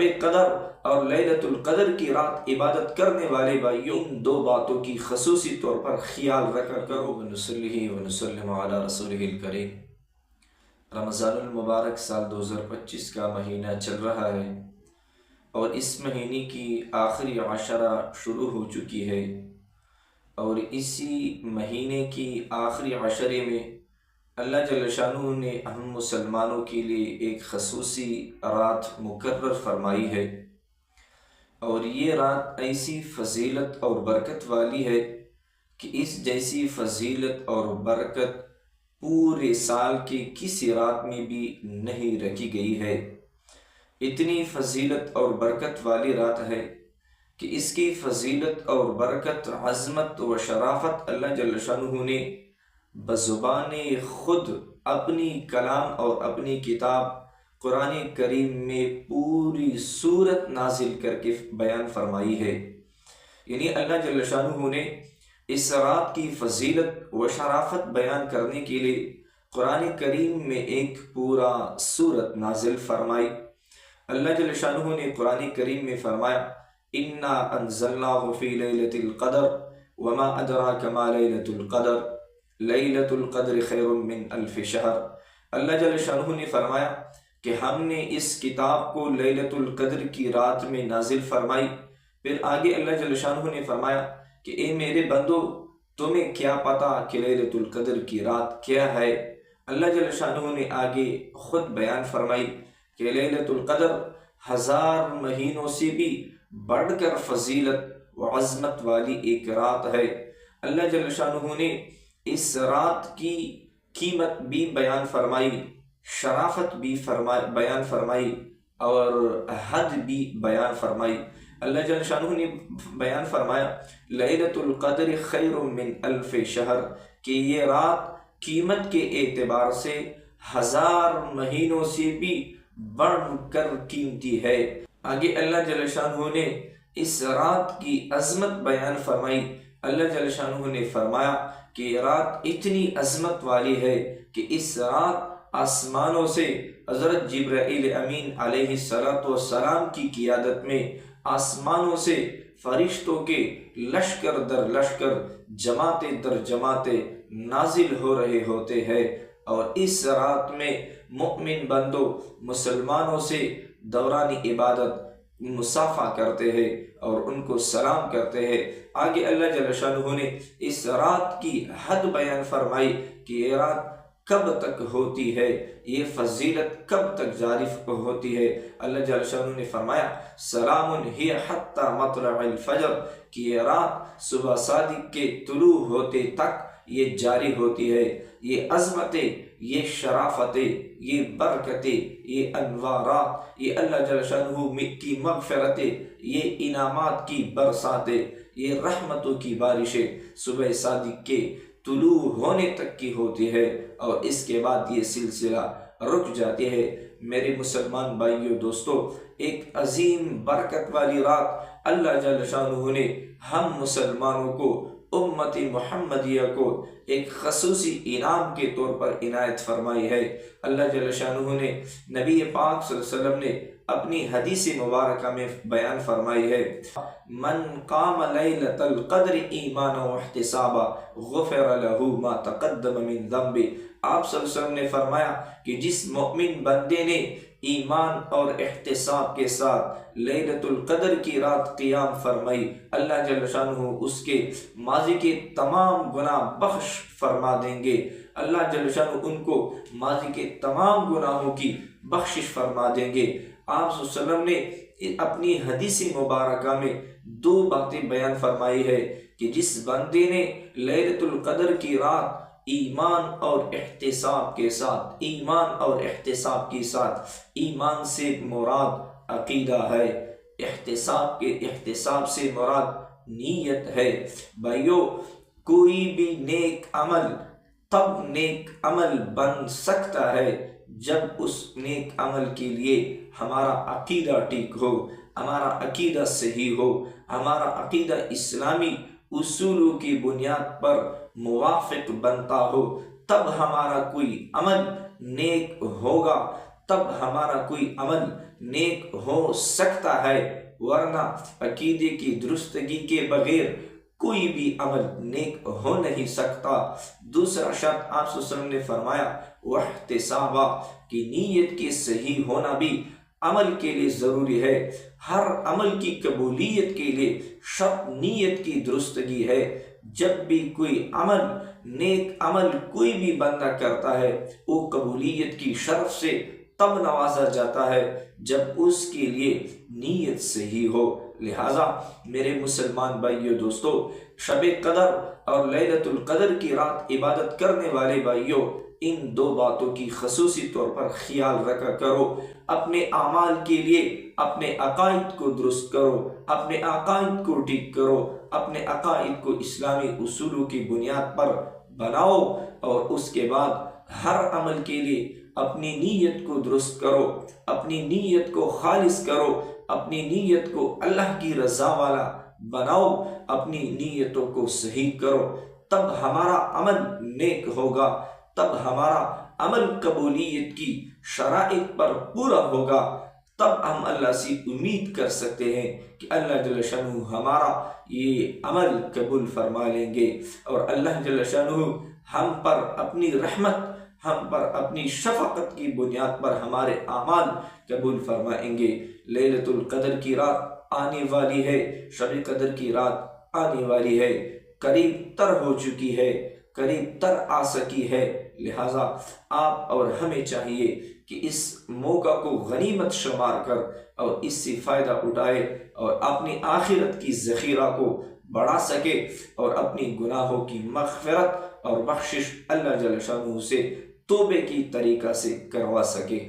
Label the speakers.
Speaker 1: شب قدر اور لیلت القدر کی رات عبادت کرنے والے بھائیوں، ان دو باتوں کی خصوصی طور پر خیال رکھا کرو۔ ونسلی ونسلم علی رسول الکریم۔ رمضان المبارک سال دو ہزار پچیس کا مہینہ چل رہا ہے اور اس مہینے کی آخری عشرہ شروع ہو چکی ہے اور اسی مہینے کی آخری عشرے میں اللہ جل شاہ نے ہم مسلمانوں کے لیے ایک خصوصی رات مقرر فرمائی ہے۔ اور یہ رات ایسی فضیلت اور برکت والی ہے کہ اس جیسی فضیلت اور برکت پورے سال کی کسی رات میں بھی نہیں رکھی گئی ہے۔ اتنی فضیلت اور برکت والی رات ہے کہ اس کی فضیلت اور برکت عظمت و شرافت اللہ جل شاہ نے بزبان خود اپنی کلام اور اپنی کتاب قرآن کریم میں پوری صورت نازل کر کے بیان فرمائی ہے۔ یعنی اللہ جل شاہ نے اس رات کی فضیلت و شرافت بیان کرنے کے لیے قرآن کریم میں ایک پورا صورت نازل فرمائی۔ اللہ جل شاہ نے قرآن کریم میں فرمایا، انا انزلناه في ليلة القدر وما ادراك ما ليلة القدر ليلة القدر خير من الف شهر۔ اللہ جل شاہ نے فرمایا کہ ہم نے اس کتاب کو لیلت القدر کی رات میں نازل فرمائی۔ پھر آگے اللہ جل شاہ نے فرمایا کہ اے میرے بندو، تمہیں کیا پتا کہ لیلت القدر کی رات کیا ہے؟ اللہ جل شاہ نے آگے خود بیان فرمائی کہ لیلت القدر ہزار مہینوں سے بھی بڑھ کر فضیلت و عظمت والی ایک رات ہے۔ اللہ جل شاہ نے اس رات کی قیمت بھی بیان فرمائی، شرافت بھی فرمائی بیان فرمائی اور حد بھی بیان فرمائی۔ اللہ جل شاہ نے بیان فرمایا لیلت القدر خیر من الف شہر کہ یہ رات قیمت کے اعتبار سے ہزار مہینوں سے بھی بڑھ کر قیمتی ہے۔ آگے اللہ جل شاہ نے اس رات کی عظمت بیان فرمائی۔ اللہ جل شاہ نے فرمایا کہ یہ رات اتنی عظمت والی ہے کہ اس رات آسمانوں سے حضرت جبرائیل امین علیہ سلام کی قیادت میں آسمانوں سے فرشتوں کے لشکر در لشکر جماعت در جماعت نازل ہو رہے ہوتے ہیں اور اس رات میں مؤمن بندوں، مسلمانوں سے دورانی عبادت مسافہ کرتے ہیں اور ان کو سلام کرتے ہیں۔ آگے اللہ جل شاہ نے اس رات کی حد بیان فرمائی کہ یہ رات کب تک ہوتی ہے؟ یہ فضیلت کب تک جاری ہوتی ہے؟ اللہ جل شاہ نے فرمایا، سلام ہی حتی مطلع الفجر، کہ یہ رات صبح صادق کے طلوع ہوتے تک یہ جاری ہوتی ہے۔ یہ عظمتیں یہ شرافتیں، یہ برکتیں، یہ انوارات، یہ اللہ جل شاہ کی مغفرتیں، یہ انعامات کی برساتیں، یہ رحمتوں کی بارشیں صبح صادق کے طلوع ہونے تک کی ہوتی ہے اور اس کے بعد یہ سلسلہ رک جاتی ہے میرے مسلمان بھائیوں دوستو، ایک عظیم برکت والی رات اللہ جل شاہ نے ہم مسلمانوں کو امت محمدیہ کو ایک خصوصی انعام کے طور پر عنایت فرمائی ہے۔ اللہ جل شاہ نے نبی پاک صلی اللہ علیہ وسلم نے اپنی حدیث مبارکہ میں بیان فرمائی ہے۔ من قام لیلت القدر ایمان و احتسابا غفر له ما تقدم من ذنب آپ صلی اللہ علیہ وسلم نے فرمایا کہ جس مؤمن بندے نے ایمان اور احتساب کے ساتھ لیلت القدر کی رات قیام فرمائی، اللہ جل شانہ اس کے ماضی کے تمام گناہ بخش فرما دیں گے۔ اللہ جل شانہ ان کو ماضی کے تمام گناہوں کی بخشش فرما دیں گے۔ آپ صلی اللہ علیہ وسلم نے اپنی حدیث مبارکہ میں دو باتیں بیان فرمائی ہے کہ جس بندے نے لیلت القدر کی رات ایمان اور احتساب کے ساتھ، ایمان اور احتساب کے ساتھ۔ ایمان سے مراد عقیدہ ہے، احتساب کے احتساب سے مراد نیت ہے۔ بھائیو، کوئی بھی نیک عمل تب نیک عمل بن سکتا ہے جب اس نیک عمل کے لیے ہمارا عقیدہ ٹھیک ہو، ہمارا عقیدہ صحیح ہو، ہمارا عقیدہ اسلامی اصولوں کی بنیاد پر موافق بنتا ہو، تب ہمارا کوئی عمل نیک ہوگا، تب ہمارا کوئی عمل نیک ہو سکتا ہے۔ ورنہ عقیدے کی درستگی کے بغیر کوئی بھی عمل نیک ہو نہیں سکتا۔ دوسرا شرط آپ نے فرمایا، وہ کی نیت کی صحیح ہونا بھی عمل کے لیے ضروری ہے، ہر عمل کی قبولیت کے لیے شرط نیت کی درستگی ہے۔ جب بھی کوئی عمل، نیک عمل کوئی بھی بندہ کرتا ہے، وہ قبولیت کی شرف سے تب نوازا جاتا ہے جب اس کے لیے نیت صحیح ہو۔ لہٰذا میرے مسلمان بھائیوں دوستو، شب قدر اور لیلت القدر کی رات عبادت کرنے والے بھائیوں ان دو باتوں کی خصوصی طور پر خیال رکھا کرو۔ اپنے اعمال کے لیے اپنے عقائد کو درست کرو، اپنے عقائد کو ٹھیک کرو، اپنے عقائد کو اسلامی اصولوں کی بنیاد پر بناؤ اور اس کے بعد ہر عمل کے لیے اپنی نیت کو درست کرو، اپنی نیت کو خالص کرو، اپنی نیت کو اللہ کی رضا والا بناؤ، اپنی نیتوں کو صحیح کرو۔ تب ہمارا عمل نیک ہوگا۔ تب ہمارا عمل قبولیت کی شرائط پر پورا ہوگا۔ تب ہم اللہ سے امید کر سکتے ہیں کہ اللہ جل شنو ہمارا یہ عمل قبول فرما لیں گے۔ اور اللہ جل شنو ہم پر اپنی رحمت، ہم پر اپنی شفقت کی بنیاد پر ہمارے اعمال قبول فرمائیں گے۔ لیلت القدر کی رات آنے والی ہے، شب قدر کی رات آنے والی ہے، قریب تر ہو چکی ہے۔ قریب تر آ سکی ہے۔ لہٰذا آپ اور ہمیں چاہیے کہ اس موقع کو غنیمت شمار کر اور اس سے فائدہ اٹھائے اور اپنی آخرت کی ذخیرہ کو بڑھا سکے اور اپنی گناہوں کی مغفرت اور بخشش اللہ جل شاہ سے توبے کی طریقہ سے کروا سکے۔